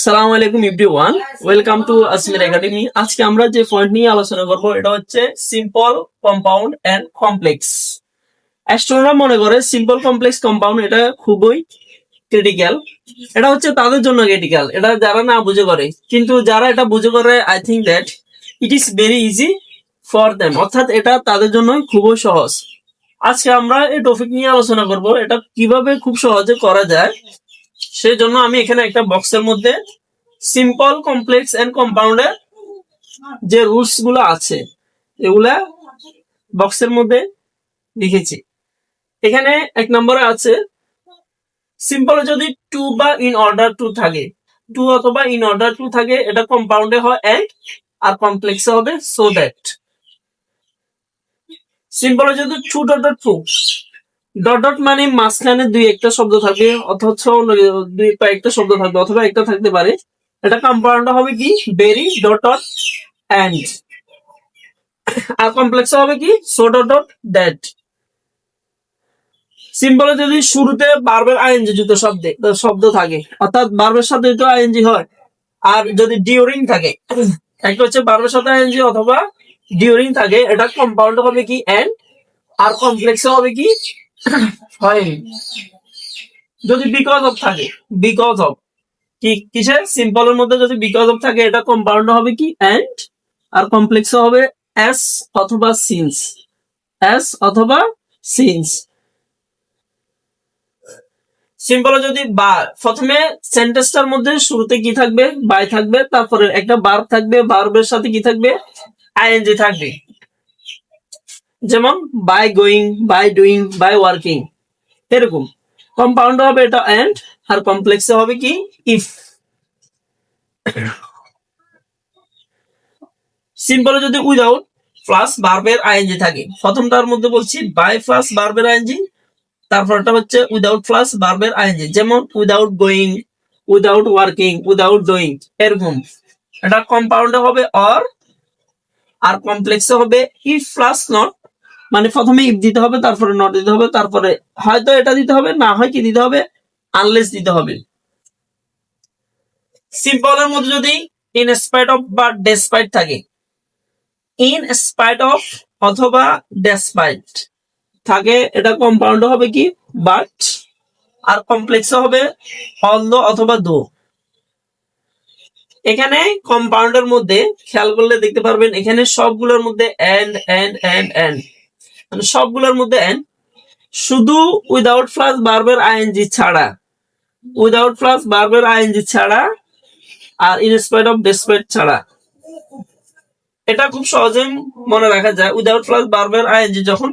সালাম আলাইকুম everyone, welcome to Asmir academy. আজকে আমরা যে পয়েন্ট নিয়ে আলোচনা করব, এটা হচ্ছে সিম্পল কম্পাউন্ড এন্ড কমপ্লেক্স অ্যাস্ট্রোনরা মনে করে সিম্পল কমপ্লেক্স কম্পাউন্ড এটা খুবই ক্রিটিক্যাল এটা হচ্ছে তাদের জন্য ক্রিটিক্যাল এটা যারা না বুঝে করে। কিন্তু যারা এটা বুঝে করে I think that it is very easy for them অর্থাৎ এটা তাদের জন্য খুবই সহজ। আজকে আমরা এই টপিক নিয়ে আলোচনা করব, এটা কীভাবে খুব সহজে করা যায় সেই জন্য আমি এখানে একটা বক্সের মধ্যে সিম্পল কমপ্লেক্স এন্ড কম্পাউন্ডের যে রুলসগুলো আছে, এগুলা বক্সের মধ্যে লিখেছি। এখানে এক নম্বরে আছে সিম্পল যদি টু বা ইন অর্ডার টু থাকে টু অথবা ইন অর্ডার টু থাকে, এটা কম্পাউন্ডে হয় এক, আর কমপ্লেক্সে হবে সো দ্যাট সিম্পল যদি to dot to dot dot মানে মাঝখানে দুই একটা শব্দ থাকবে অথচ দুই কয়েকটা শব্দ থাকবে, অথবা একটা থাকতে পারে। এটা কম্পাউন্ড হবে কি? বেরি ডট ডট অ্যান্ড আর কমপ্লেক্স হবে কি? সো ডট ডট দ্যাট সিম্পলে যদি শুরুতে বারবার আইএনজি যুক্ত শব্দে, শব্দ থাকে, অর্থাৎ বারবার সাথে যদি আইএনজি হয়, আর যদি ডিউরিং থাকে, একটা হচ্ছে বারবার সাথে আইএনজি অথবা ডিউরিং থাকে, এটা কম্পাউন্ড হবে কি? এন্ড আর কমপ্লেক্স হবে কি? হয়। যদি বিকজ অফ থাকে, বিকজ অফ কি, কিসে? সিম্পলের মধ্যে যদি বিকজ অফ থাকে, এটা কম্পাউন্ড হবে কি? এন্ড আর কমপ্লেক্স হবে এস অথবা সিন্স এস অথবা সিন্স সিম্পল যদি বা, প্রথমে সেন্টেন্সটার মধ্যে শুরুতে কি থাকবে? বাই থাকবে, তারপরে একটা বার্ব থাকবে বার্বের সাথে কি থাকবে? আইএনজি থাকবে। যেমন by going by doing by working এরকম। কম্পাউন্ড হবে এটা এন্ড আর কমপ্লেক্সে হবে কি? ইফ সিম্পলে যদি উইদাউট প্লাস বার্বের আইএনজি থাকে। প্রথমটার মধ্যে বলছি বাই প্লাস বার্বের আইএনজি তারপরটা হচ্ছে উইদাউট প্লাস বার্বের আইএনজি যেমন without going without working without doing এরকম। এটা কম্পাউন্ডে হবে অর আর কমপ্লেক্সে হবে ইফ প্লাস নট মানে প্রথমে ইফ দিতে হবে, তারপরে নট দিতে হবে, তারপরে হয়তো এটা দিতে হবে, না হয় কি দিতে হবে? আনলেস দিতে হবে। সিম্পলের মধ্যে যদি ইন স্পাইট অফ বা ডেসপাইট থাকে। ইন স্পাইট অফ অথবা ডেসপাইট থাকে, এটা কম্পাউন্ড হবে কি? বাট আর কমপ্লেক্স হবে অল অথবা দো এখানে কম্পাউন্ডের মধ্যে, খেয়াল করলে দেখতে পারবেন, এখানে সবগুলোর মধ্যে এন্ড এন্ড এন্ড এন্ড মানে সবগুলোর মধ্যে এন্ড শুধু উইদাউট প্লাস বার্বের আইএনজি ছাড়া। উইদাউট প্লাস বার্বের আইএনজি ছাড়া আর ইনস্পাইট অফ ডেসপাইট ছাড়া। এটা খুব সহজে মনে রাখা যায়। উইদাউট প্লাস বার্বের আইএনজি যখন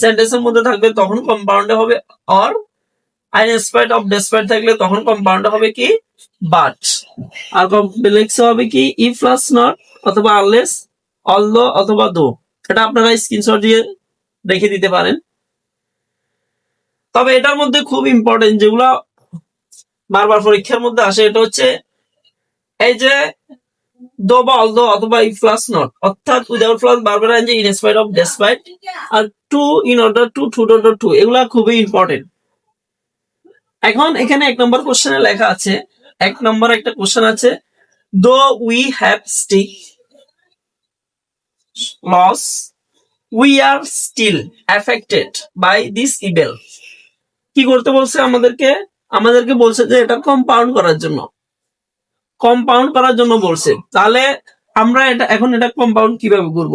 সেন্টেন্সের মধ্যে থাকবে তখন কম্পাউন্ডে হবে অর আইন স্পাইট অফ ডেসপাইট থাকলে তখন কম্পাউন্ড হবে কি? বাট আর কমপ্লেক্স হবে কি? ই প্লাস নট অথবা আনলেস অল অথবা দো এটা আপনারা স্ক্রিনশট দিয়ে রেখে দিতে পারেন। তবে এটার মধ্যে খুব ইম্পর্টেন্ট যেগুলো বারবার পরীক্ষার মধ্যে আসে, এটা হচ্ছে এই যে দো বা অল দো অথবা ই প্লাস নট অর্থাৎ উইদাউট প্লাস বারবার যে in spite of despite R to in order to to order to এগুলা খুবই ইম্পর্টেন্ট এখন এখানে এক নম্বর কোশ্চেনে লেখা আছে, এক নম্বর একটা কোশ্চেন আছে though we have stick loss we are still affected by this evil কি করতে বলছে আমাদেরকে? আমাদেরকে বলছে যে এটা কম্পাউন্ড করার জন্য। কম্পাউন্ড করার জন্য বলছে। তাহলে আমরা এটা এখন এটা কম্পাউন্ড কীভাবে করব?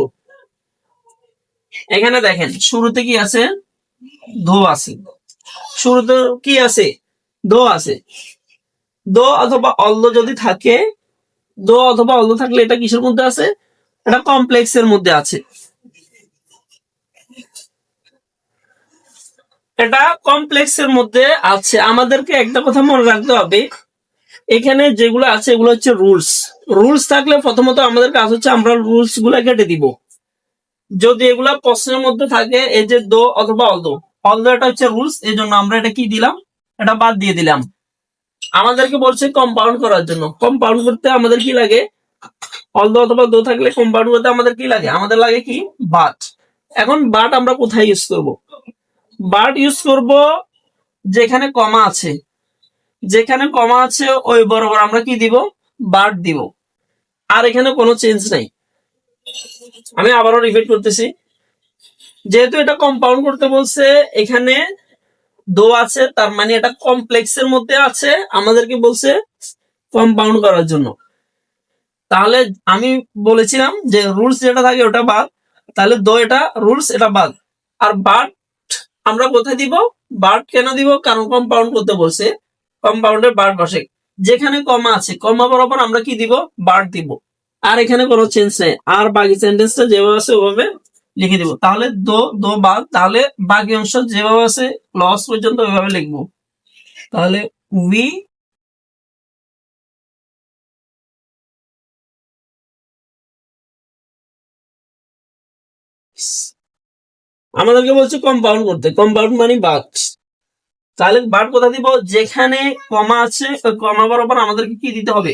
এখানে দেখেন, শুরুতে কি আছে? ধো আছে। শুরুতে কি আছে? দো আছে। দো অথবা অল্ল যদি থাকে দো অথবা অল্ল থাকলে এটা কিসের মধ্যে আছে? এটা কমপ্লেক্স এর মধ্যে আছে। এটা কমপ্লেক্স এর মধ্যে আছে। আমাদেরকে একটা কথা মনে রাখতে হবে। এখানে যেগুলো আছে, এগুলো হচ্ছে রুলস। রুলস থাকলে প্রথমত আমাদের কাজ হচ্ছে আমরা রুলসগুলা কেটে দিব। যদি এগুলা প্রশ্নের মধ্যে থাকে, এই যে দো অথবা অলদো অলদো এটা হচ্ছে রুলস এই জন্য আমরা এটা কি দিলাম? এটা বাদ দিয়ে দিলাম। আমাদেরকে বলছে কম্পাউন্ড করার জন্য। কম্পাউন্ড করতে আমাদের কি লাগে? অলদো অথবা দো থাকলে কম্পাউন্ড করতে আমাদের কি লাগে? আমাদের লাগে কি? বাট। এখন বাট আমরা কোথায় ইউজ করব? বাট ইউজ করব যেখানে কমা আছে। যেখানে কমা আছে, ওই বরাবর আমরা কি দিব? বার দিব। আর এখানে কোনো চেঞ্জ নাই। আমি আবারও রিপিট করতেছি। যেহেতু এটা কম্পাউন্ড করতে বলছে, এখানে দো আছে, তার মানে এটা কমপ্লেক্সের মধ্যে আছে, আমাদেরকে বলছে কম্পাউন্ড করার জন্য। তাহলে আমি বলেছিলাম যে রুলস যেটা থাকে ওটা বাদ, তাহলে দো এটা রুলস এটা বাদ। আর বাট আমরা কোথায় দিব? বাট কেন দিব? কারণ কম্পাউন্ড করতে বলছে। কম্পাউন্ডের বাট বসে। যেখানে কমা আছে কমা বরাবর আমরা কি দিব? বাট দিব। আর এখানে কোনো চেঞ্জ নেই। আর বাকি সেন্টেন্সটা যেভাবে আছে, ওভাবে লিখে দিব। তাহলে দো দো বাদ তাহলে বাকি অংশ যেভাবে আছে লস পর্যন্ত ওইভাবে লিখব। তাহলে উই আমাদেরকে বলছে কম্পাউন্ড করতে। কম্পাউন্ড মানে বাদ তাহলে বাদ কোথা দিব? যেখানে কমা আছে কমা বরাবর আমাদেরকে কি দিতে হবে?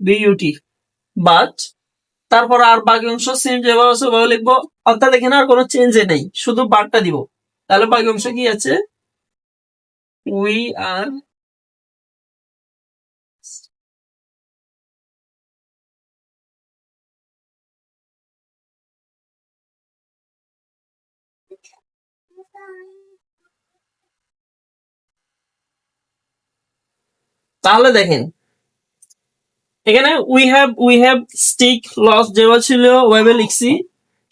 বিইউটি বাদ তারপর আর বাকি অংশ সেম যেভাবে আছে, ওভাবে লিখব। অর্থাৎ এখানে আর কোনো চেঞ্জ নেই। শুধু বারটা দিব। তাহলে বাকি অংশ কি আছে? উই আর তাহলে দেখেন, এখানে we have we have stick loss যেভাবে ছিল ওয়েবে লিখছি।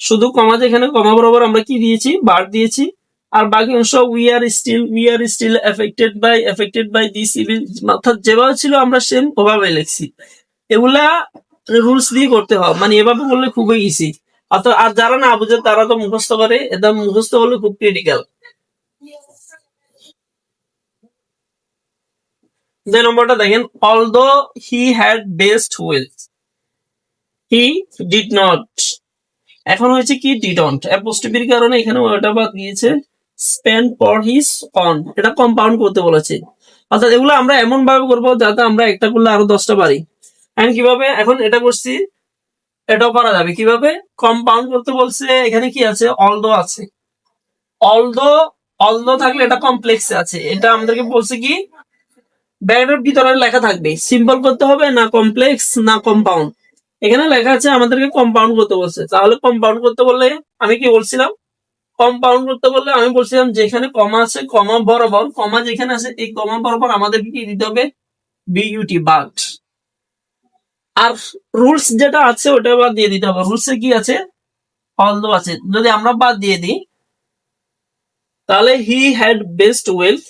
শুধু কমা যেখানে কমা বরাবর আমরা কি দিয়েছি? বার দিয়েছি। আর বাকি অংশ we are still we are still affected by affected by this evil অর্থাৎ যেভাবে ছিল আমরা সেম ওভাবে লিখছি। এগুলা রুলস দিয়ে করতে হয়। মানে এভাবে করলে খুবই ইজি অর্থাৎ আর যারা না বুঝে তারা তো মুখস্থ করে। এটা মুখস্থ হলে খুব ক্রিটিক্যাল যে নম্বরটা দেখেন although he had best wealth he did not এখন হয়েছে কি ডিডন্ট অ্যাপোস্ট্রফির কারণে এখানে ওটা বাদ দিয়েছে স্পেন্ড ফর হিস অন এটা কম্পাউন্ড করতে বলেছে। অর্থাৎ এগুলো আমরা এমন ভাবে করব যাতে আমরা একটা করলে আরও দশটা পারি। এন্ড কীভাবে? এখন এটা করছি, এটাও পারা যাবে। কীভাবে? কম্পাউন্ড করতে বলছে, এখানে কি আছে? অলদো আছে। অলদো অলদো থাকলে এটা কমপ্লেক্স আছে। এটা আমাদেরকে বলছে কি ব্যাগের ভিতরে লেখা থাকবে সিম্পল করতে হবে না কমপ্লেক্স না কম্পাউন্ড এখানে লেখা আছে আমাদেরকে কম্পাউন্ড করতে বলছে। তাহলে কম্পাউন্ড করতে বললে আমি কি বলছিলাম? কম্পাউন্ড করতে বললে আমি বলছিলাম যেখানে কমা আছে কমা বরাবর কমা যেখানে আছে, এই কমা বরাবর আমাদেরকে কি দিতে হবে? বিইউটি বাট আর রুলস যেটা আছে ওটা বাদ দিয়ে দিতে হবে। রুলসে কি আছে? অলদো আছে। যদি আমরা বাদ দিয়ে দিই, তাহলে he had best wealth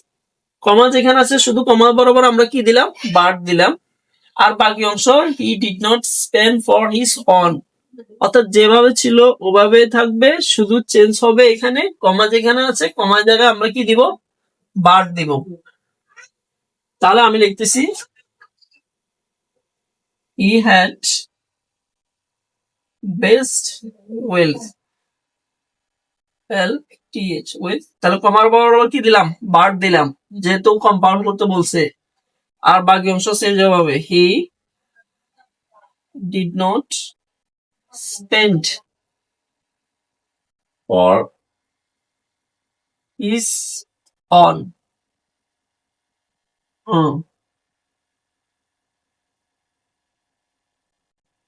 comma যেখানে আছে, শুধু কমা বরাবর আমরা কি দিলাম? বাট দিলাম। আর বাকি অংশ he did not spend for his own অর্থাৎ যেভাবে ছিল, ওভাবে থাকবে, শুধু চেঞ্জ হবে এখানে। কমা যেখানে আছে, কমা জায়গায় আমরা কি দিব? বাট দিব। তাহলে আমি লিখতেছি he had vast wealth L T H তাহলে কমার বরাবর কি দিলাম? বাট দিলাম। যেহেতু কম্পাউন্ড করতে বলছে। আর বাকি অংশ সেম হবে। He did not spend for his own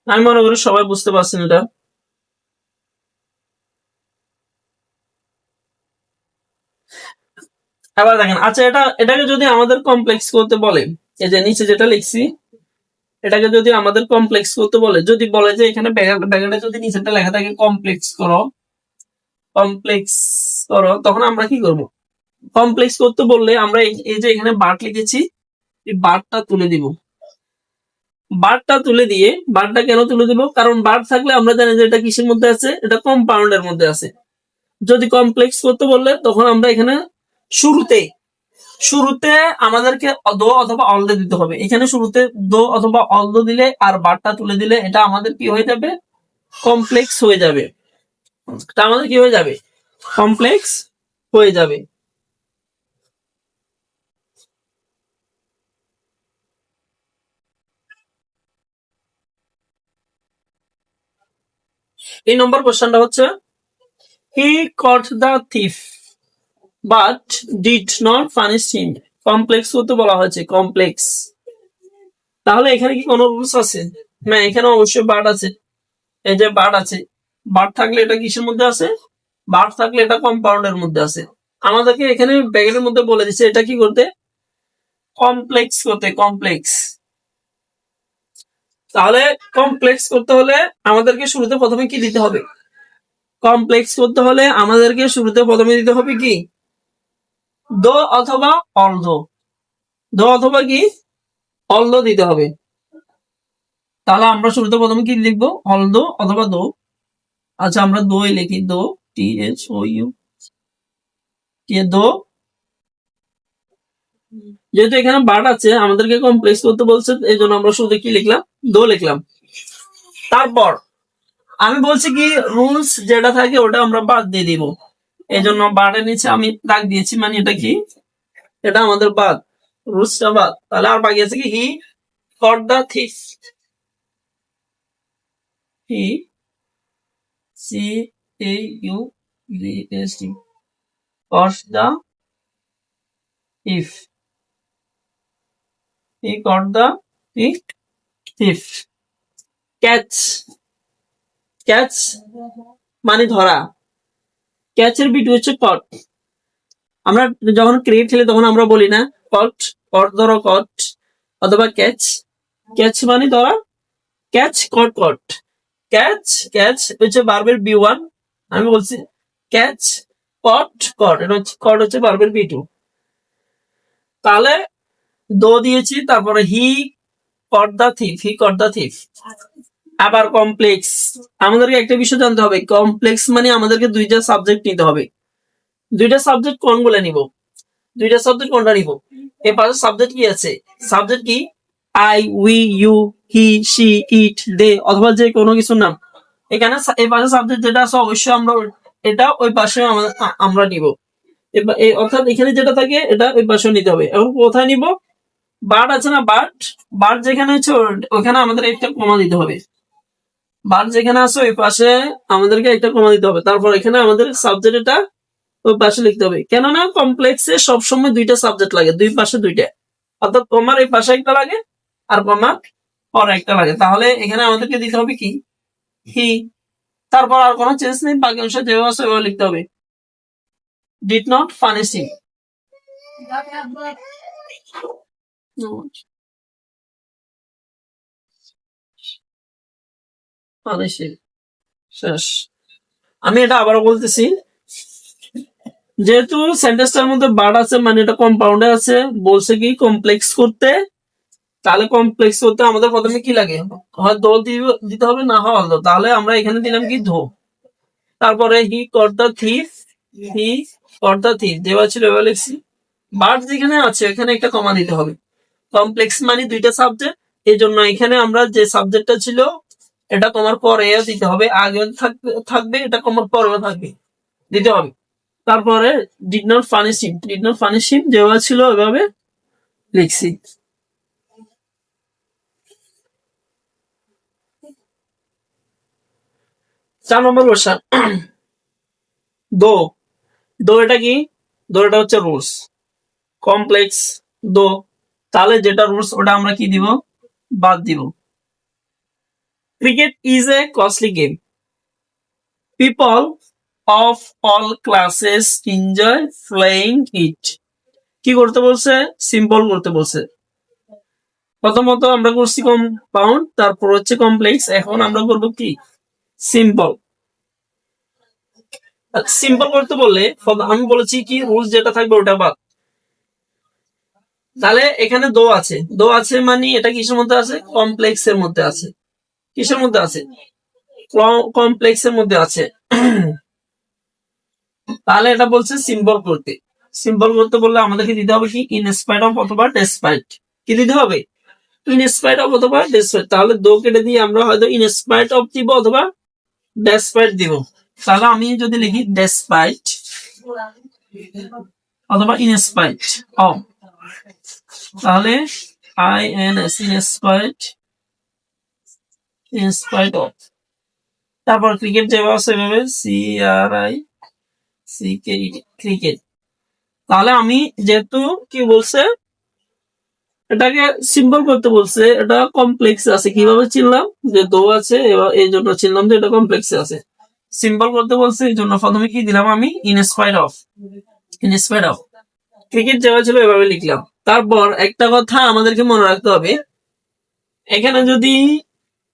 আমি মনে করি সবাই বুঝতে পারছেন এটা। এবার দেখেন আচ্ছা এটা, এটাকে যদি আমাদের কমপ্লেক্স করতে বলে, এই যে নিচে যেটা লিখছি, এটাকে যদি আমাদের কমপ্লেক্স করতে বলে, যদি বলে যে এখানে ব্যাকেটে যদি নিচেটা লেখা থাকে কমপ্লেক্স করো কমপ্লেক্স করো, তখন আমরা কি করব? কমপ্লেক্স করতে বললে আমরা এই যে এখানে বাট লিখেছি, এই বারটা তুলে দিব। বারটা তুলে দিয়ে, বারটা কেন তুলে দিব? কারণ বার থাকলে আমরা জানি যে এটা কিসের মধ্যে আছে? এটা কম্পাউন্ডের মধ্যে আছে। যদি কমপ্লেক্স করতে বললে, তখন আমরা এখানে শুরুতে শুরুতে আমাদেরকে দো অথবা অলদো দিতে হবে। এখানে শুরুতে দো অথবা অলদো দিলে আর বারটা তুলে দিলে এটা আমাদের কি হয়ে যাবে? কমপ্লেক্স হয়ে যাবে। তা আমাদের কি হয়ে যাবে? কমপ্লেক্স হয়ে যাবে। এই নম্বর কোশ্চেনটা হচ্ছে, he caught the thief. But did not punish him complex করতে বলা হয়েছে কমপ্লেক্স তাহলে এখানে কি কোনো রুলস আছে? না, এখানে অবশ্যই বার্ড আছে। এই যে বার্ড আছে বার্ড থাকলে এটা কিসের মধ্যে আছে? বার্ড থাকলে এটা কম্পাউন্ডের মধ্যে আছে। আমাদেরকে এখানে ব্যাগের মধ্যে বলে দিচ্ছে এটা কি করতে? কমপ্লেক্স করতে কমপ্লেক্স তাহলে কমপ্লেক্স করতে হলে আমাদেরকে শুরুতে প্রথমে কি দিতে হবে? কমপ্লেক্স করতে হলে আমাদেরকে শুরুতে প্রথমে দিতে হবে কি? দো অথবা অলদো দো অথবা কি? অলদো দিতে হবে। তাহলে আমরা শুরুতে প্রথমে কি লিখব? অলদো অথবা দো। আচ্ছা আমরা দই লিখি। দো, টি এইচ ও, ইউ। দো? যেহেতু এখানে বাট আছে, আমাদেরকে কমপ্লেক্স করতে বলছে এই জন্য আমরা শুধু কি লিখলাম? দো লিখলাম। তারপর, আমি বলছি কি রুলস যেটা থাকে ওটা আমরা বাদ দিয়ে দিব। এই জন্য বার্ডের নিচে আমি দাগ দিয়েছি মানে এটা কি? এটা আমাদের বাদ রুলসটা বাদ। তাহলে আর বাকি আছে কি? He caught the thief. He C A U S caught the thief he got the the thief catch catch মানে ধরা। ক্যাচের বিট হচ্ছে কট আমরা যখন ক্রিকেট খেলি তখন আমরা বলি না কট কট ধরো কট অথবা ক্যাচ ক্যাচ মানে ধরা catch caught caught catch catch হচ্ছে বার্বের বি ওয়ান আমি বলছি ক্যাচ কট কট এটা হচ্ছে কট হচ্ছে বার্বের বি টু তাহলে দো দিয়েছি, তারপরে he caught the thief he caught the thief আবার কমপ্লেক্স আমাদেরকে একটা বিষয় জানতে হবে। কমপ্লেক্স মানে আমাদেরকে দুইটা সাবজেক্ট নিতে হবে। দুইটা সাবজেক্ট কোন কোনগুলো নিব? দুইটা সাবজেক্ট কোনটা নিব? এ পাশে সাবজেক্ট কি আছে? সাবজেক্ট কি? I we you he she it they অথবা যে কোনো কিছুর নাম। এখানে এই পাশে সাবজেক্ট যেটা আছে অবশ্যই আমরা এটা ওই পাশে আমরা- নিব। অর্থাৎ এখানে যেটা থাকে, এটা ওই পাশে নিতে হবে। এখন কোথায় নিব? বার্ড আছে না? বার্ড বার্ড যেখানে ওর- ওখানে আমাদের একটা কমা দিতে হবে। বার্ড যেখানে আছে ওই পাশে আমাদেরকে একটা কমা দিতে হবে। তারপর এখানে আমাদের সাবজেক্ট এটা ওই পাশে লিখতে হবে। কেননা কমপ্লেক্সে সবসময় দুইটা সাবজেক্ট লাগে দুই পাশে দুইটা। অর্থাৎ কমার এই পাশে একটা লাগে আর কমার পরে একটা লাগে। তাহলে এখানে আমাদেরকে দিতে হবে কি? হি তারপর আর কোনো চেঞ্জ নেই বাকি অংশ যেভাবে আছে ওইভাবে লিখতে হবে। Did not punish him punish him শেষ। আমি এটা আবারও বলতেছি, যেহেতু সেন্টেন্সটার মধ্যে বার্ড আছে মানে এটা কম্পাউন্ডে আছে, বলছে কি কমপ্লেক্স করতে, তাহলে কমপ্লেক্স করতে আমাদের প্রথমে কি লাগে? হয় দোল দিতে হবে না হয় অলদো তাহলে আমরা এখানে দিলাম কি ধো। তারপরে he caught the thief he caught the thief দেওয়া ছিল, এবার লিখছি। বার্ড যেখানে আছে, এখানে একটা কমা দিতে হবে। কমপ্লেক্স মানে দুইটা সাবজেক্ট এই জন্য এখানে আমরা যে সাবজেক্টটা ছিল এটা তোমার পরে দিতে হবে, আগে থাকবে এটা তোমার পরেও থাকবে, দিতে হবে। তারপরে did not punish did not punish যেভাবে ছিল ওইভাবে লিখছি। চার নম্বর কোশ্চেন দো দো এটা কি? দো এটা হচ্ছে রুলস কমপ্লেক্স দো, তাহলে যেটা রুলস ওটা আমরা কি দিব? বাদ দিব। Cricket is a costly game people of all classes enjoy playing it কি করতে বলছে? সিম্পল করতে বলছে। প্রথমত আমরা করছি কম্পাউন্ড তারপর হচ্ছে কমপ্লেক্স এখন আমরা করব কি? সিম্পল সিম্পল করতে বললে আমি বলেছি কি রুলস যেটা থাকবে ওটা বাদ। তাহলে এখানে দো আছে। দো আছে মানে এটা কিসের মধ্যে আছে? কমপ্লেক্স এর মধ্যে আছে। কিসের মধ্যে আছে? কমপ্লেক্স এর মধ্যে আছে। তাহলে এটা বলছে সিম্বল করতে। সিম্বল করতে বললে আমাদেরকে দিতে হবে কি? ইনস্পাইট অফ অথবা ডেসপাইট কি দিতে হবে? ইনস্পাইট অফ অথবা ডেসপাইট তাহলে দো কেটে দিয়ে আমরা হয়তো ইনস্পাইট অফ দিব অথবা ডেসপাইট দিব। তাহলে আমি যদি লিখি ডেসপাইট অথবা ইনস্পাইট অফ তাহলে I N S in spite in spite of তারপর ক্রিকেট যেভাবে সেভাবে C R I C K cricket তাহলে আমি যেহেতু কি বলছে, এটাকে সিম্পল করতে বলছে, এটা কমপ্লেক্স আছে। কীভাবে চিনলাম? যে দো আছে এই জন্য চিনলাম যে এটা কমপ্লেক্স আছে। সিম্পল করতে বলছে, এই জন্য প্রথমে কি দিলাম আমি? Inspire of inspire of cricket যেভাবে ছিল এভাবে লিখলাম। তারপর একটা কথা আমাদেরকে মনে রাখতে হবে। এখানে যদি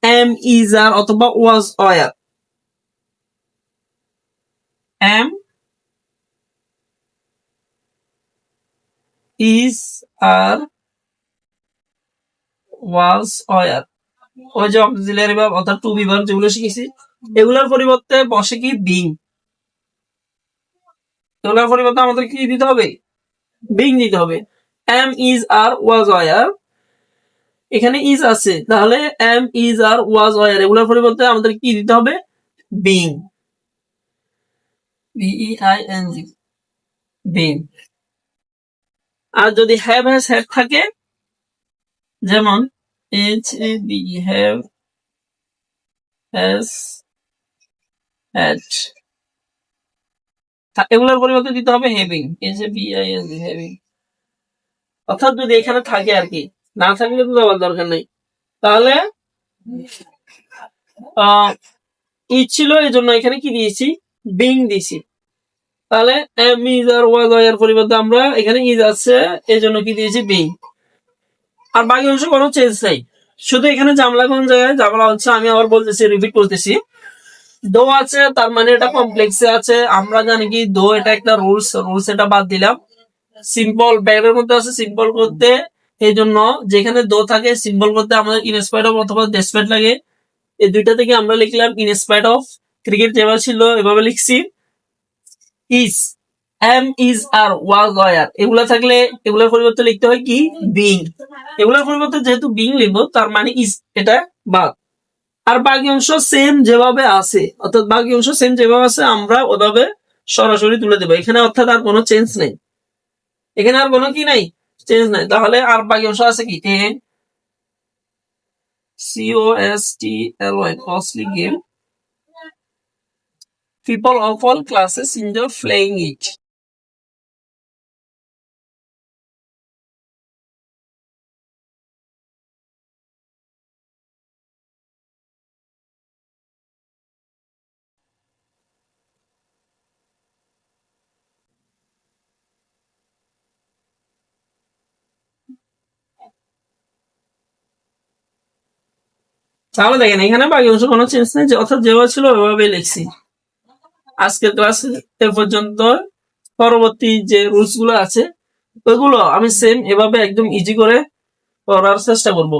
এম ইজ আর অথবা was were am is are was were ওই যে অক্সিলারি ভার্ব অর্থাৎ টু বি ভার্ব যেগুলো শিখেছি, এগুলোর পরিবর্তে বসে কি বিং? এগুলোর পরিবর্তে আমাদের কি দিতে হবে? বিং দিতে হবে। Am is are was were এখানে ইজ আছে। তাহলে am is are was were এগুলোর পরিবর্তে আমাদের কি দিতে হবে? Being B E I N G being আর যদি হ্যাভ হ্যাজ হ্যাড থাকে, যেমন H A B have has had এগুলোর পরিবর্তে দিতে হবে having H A B I N G having অর্থাৎ যদি এখানে থাকে আর কি না থাকলে তো দেওয়ার দরকার নেই। তাহলে ই ছিল এই জন্য এখানে কি দিয়েছি? বিং দিয়েছি। তাহলে এম ইজ আর ওয়াজ এর পরিবর্তে আমরা এখানে ইজ আছে, এই জন্য কি দিয়েছি? বিং আর বাকি অংশ কোনো চেঞ্জ নাই। শুধু এখানে জামলা কোন জায়গায়? জামলা হচ্ছে, আমি আবার বলতেছি রিপিট করতেছি। দো আছে, তার মানে এটা কমপ্লেক্সে আছে। আমরা জানি কি দো এটা একটা রুলস রুলস এটা বাদ দিলাম। সিম্পল ব্যাগের মধ্যে আছে সিম্পল করতে এই জন্য যেখানে দো থাকে সিম্পল করতে আমাদের ইনস্পাইড অফ অথবা ডেসপাইড লাগে। এই দুইটা থেকে আমরা লিখলাম ইনস্পাইড অফ ক্রিকেট যেভাবে ছিল এভাবে লিখছি। Is am is are was were এগুলা থাকলে, এগুলোর পরিবর্তে লিখতে হয় কি? বিং এগুলোর পরিবর্তে যেহেতু বিং লিখব, তার মানে ইজ এটা বাদ আর বাকি অংশ সেম যেভাবে আছে, অর্থাৎ বাকি অংশ সেম যেভাবে আছে, আমরা ওভাবে সরাসরি তুলে দেবো। এখানে অর্থাৎ আর কোনো চেঞ্জ নেই। এখানে আর কোনো কি নাই? চেঞ্জ নাই তাহলে আর বাকি অংশ আছে কি? A C O S T L Y costly game people of all classes enjoy playing it তাহলে দেখেন, এখানে বাকি অংশ কোনো চেঞ্জ নেই অর্থাৎ যেভাবে ছিল ওইভাবে লিখছি। আজকের ক্লাস এ পর্যন্ত পরবর্তী যে রুলসগুলো আছে ওইগুলো আমি সেম এভাবে একদম ইজি করে পড়ার চেষ্টা করব।